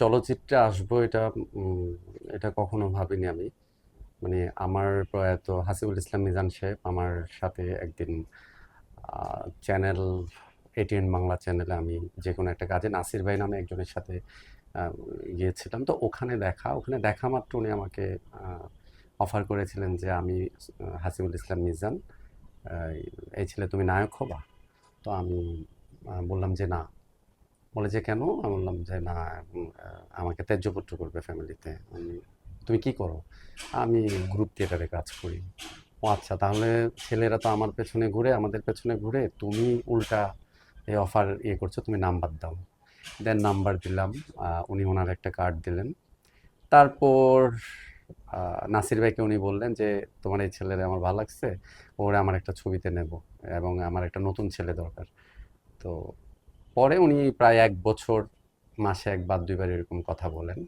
চলচ্চিত্রে আসব এটা এটা কখনো ভাবিনি আমি। মানে আমার প্রয়াত হাসিবুল ইসলাম মিজান সাহেব আমার সাথে একদিন চ্যানেল এটিএন বাংলা চ্যানেলে আমি যে কোনো একটা কাজে, নাসির ভাই নামে একজনের সাথে গিয়েছিলাম। তো ওখানে দেখা ওখানে দেখা মাত্র উনি আমাকে অফার করেছিলেন যে আমি হাসিবুল ইসলাম মিজান এই ছেলে তুমি নায়ক হবা? তো আমি বললাম যে না। বলে যে, কেন? আমি বললাম যে, না আমাকে ত্যায্যপুত্র করবে ফ্যামিলিতে। আমি, তুমি কি করো? আমি গ্রুপ থিয়েটারে কাজ করি। ও আচ্ছা তাহলে ছেলেরা তো আমার পেছনে ঘুরে, আমাদের পেছনে ঘুরে, তুমি উল্টা এই অফার ইয়ে করছ, তুমি নাম্বার দাও। দেন নাম্বার দিলাম উনি ওনার একটা কার্ড দিলেন। তারপর নাসির ভাইকে উনি বললেন যে, তোমার এই ছেলেরা আমার ভালো লাগছে, ওরা আমার একটা ছবিতে নেব এবং আমার একটা নতুন ছেলে দরকার। তো পরে উনি প্রায় এক বছর, মাসে একবার, দুইবার এরকম কথা বলেন।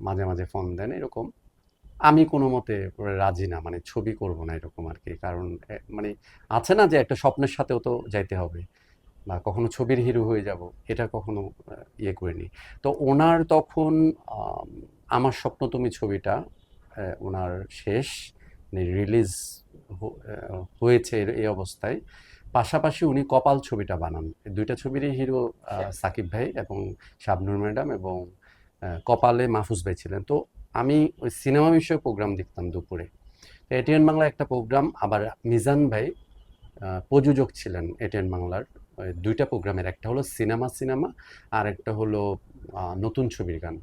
মাঝে মাঝে ফোন দেন এরকম। আমি কোনো মতে রাজি না মানে ছবি করব না এরকম আর কি। কারণ মানে আছে না যে একটা স্বপ্নের সাথেও তো যাইতে হবে বা কখনো ছবির হিরো হয়ে যাব, এটা কখনো ইয়ে করিনি। তো ওনার তখন আমার স্বপ্ন তুমি ছবিটা ওনার শেষ রিলিজ হয়েছে এর- এই অবস্থায়। পাশাপাশি উনি কপাল ছবিটা বানান। দুইটা ছবিরই হিরো সাকিব ভাই এবং শাবনুর ম্যাডাম এবং কপালে মাহফুজ ভাই ছিলেন। তো আমি ওই সিনেমা বিষয়ে প্রোগ্রাম দেখতাম দুপুরে। তো এটিএন বাংলা একটা প্রোগ্রাম আবার মিজান ভাই প্রযোজক ছিলেন এটিএন বাংলার। ওই দুইটা প্রোগ্রামের একটা হলো সিনেমা সিনেমা আর একটা হলো নতুন ছবির গান।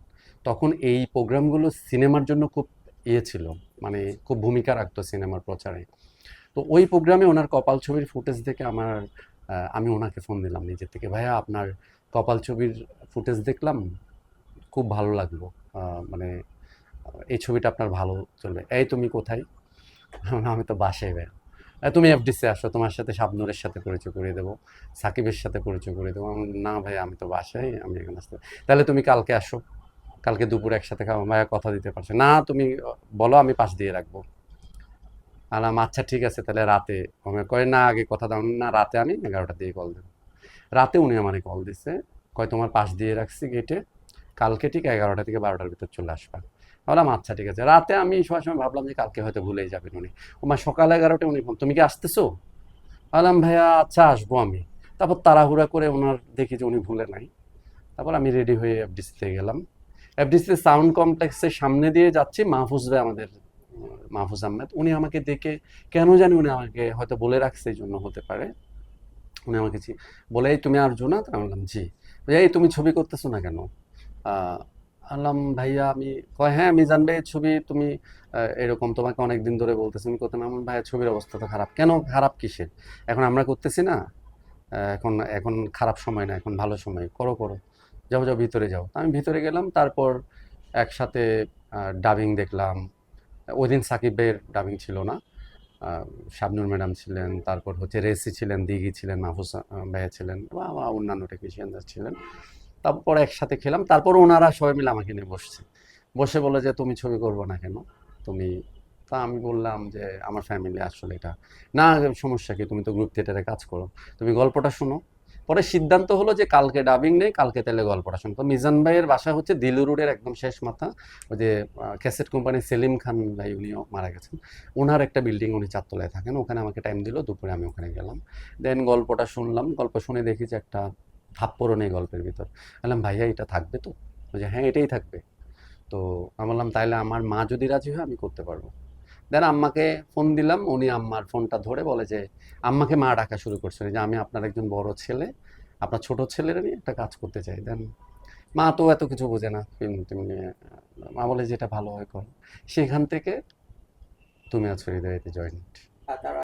তখন এই প্রোগ্রামগুলো সিনেমার জন্য খুব ইয়ে ছিল মানে খুব ভূমিকা রাখতো সিনেমার প্রচারে। তো ওই প্রোগ্রামে ওনার কপাল ছবির ফুটেজ দেখে আমার আমি ওনাকে ফোন দিলাম নিজের থেকে ভাইয়া আপনার কপাল ছবির ফুটেজ দেখলাম খুব ভালো লাগল মানে এই ছবিটা আপনার ভালো চলবে। এই তুমি কোথায়? আমি তো বাসায় ভাইয়া। "এই, তুমি এফডিসি আসো তোমার সাথে শাবনুরের সাথে পরিচয় করে দেবো সাকিবের সাথে পরিচয় করে দেবো। না ভাই আমি তো বাসায় আমি এখানে আসতে তাহলে তুমি কালকে আসো কালকে দুপুর একসাথে ভাইয়া কথা দিতে পারছ। না তুমি বলো আমি পাশ দিয়ে রাখব। আলাম আচ্ছা ঠিক আছে, তাহলে রাতে। আমি কয় না, আগে কথা দাও। না, রাতে আমি এগারোটা দিয়ে কল দেবো। রাতে উনি আমাকে কল দিছে কয় তোমার পাশ দিয়ে রাখছি গেটে কালকে ঠিক এগারোটা থেকে বারোটার ভিতর চলে আসবা। বললাম আচ্ছা ঠিক আছে। রাতে আমি সবার সময় ভাবলাম যে কালকে হয়তো ভুলেই যাবেন উনি। ওমা সকাল এগারোটা উনি তুমি কি আসতেছো? বললাম, ভাইয়া আচ্ছা আসব আমি। তারপর তাড়াহুড়া করে ওনার দেখি যে উনি ভুলে নাই। তারপর আমি রেডি হয়ে এফডিসিতে গেলাম। এফডিসিতে সাউন্ড কমপ্লেক্সের সামনে দিয়ে যাচ্ছি। মাহফুজ ভাই আমাদের মাহফুজ আহমেদ উনি আমাকে দেখে কেন জানি উনি আমাকে হয়তো বলে রাখছে এই জন্য হতে পারে। উনি আমাকে বলে এই তুমি আর না? তা আমি বললাম জি। এই তুমি ছবি করতেছো না কেন? আহ, আল্লাম ভাইয়া আমি কয় হ্যাঁ আমি জানবে ছবি তুমি এরকম তোমাকে অনেক দিন ধরে বলতেছি। আমি করতে না আমার ভাইয়া ছবির অবস্থা তো খারাপ। কেন? খারাপ কিসের? এখন আমরা করতেছি না। এখন এখন খারাপ সময় না এখন ভালো সময়। করো করো। যাও যাও ভিতরে যাও। আমি ভিতরে গেলাম তারপর একসাথে ডাবিং দেখলাম। ওই দিন সাকিবের ডাবিং ছিল না। শাবনুর ম্যাডাম ছিলেন, তারপর হচ্ছে রেসি ছিলেন, দিঘি ছিলেন, মাহফুজ ভাইয়া ছিলেন, বা অন্যান্য টেকনিশিয়ানরা ছিলেন। তারপর একসাথে খেলাম, তারপর ওনারা সবাই মিলে আমাকে নিয়ে বসছে। বসে বলে যে, তুমি ছবি করব না কেন? তুমি তা আমি বললাম যে, আমার ফ্যামিলি আসলে এটা না, সমস্যা কি? তুমি তো গ্রুপ থিয়েটারে কাজ করো। তুমি গল্পটা শোনো পরে সিদ্ধান্ত হলো যে কালকে ডাবিং নেই, কালকে তাহলে গল্পটা শোনো তো মিজান ভাইয়ের বাসা হচ্ছে দিলু রোডের একদম শেষ মাথা, ওই যে ক্যাসেট কোম্পানি সেলিম খান ভাই উনিও মারা গেছেন। ওনার একটা বিল্ডিং উনি চারতলায় থাকেন, ওখানে আমাকে টাইম দিল, দুপুরে আমি ওখানে গেলাম। দেন গল্পটা শুনলাম, গল্প শুনে দেখি যে একটা থাপ্পড়ও নেই গল্পের ভিতর। বললাম, ভাইয়া, এটা থাকবে তো? যে হ্যাঁ এটাই থাকবে। তো আমি বললাম, তাহলে আমার মা যদি রাজি হয়, আমি করতে পারব। দেন আম্মাকে ফোন দিলাম, উনি আম্মার ফোনটা ধরে বলে যে, আম্মাকে মা ডাকা শুরু করছে। যে, আমি আপনার একজন বড় ছেলে, আপনার ছোট ছেলের নিয়ে একটা কাজ করতে চাই। দেন মা তো এত কিছু বোঝে না। তুমি মা বলে যেটা ভালো হয় কর। সেখান থেকে তুমি আছো হৃদয়তে জয়েন্ট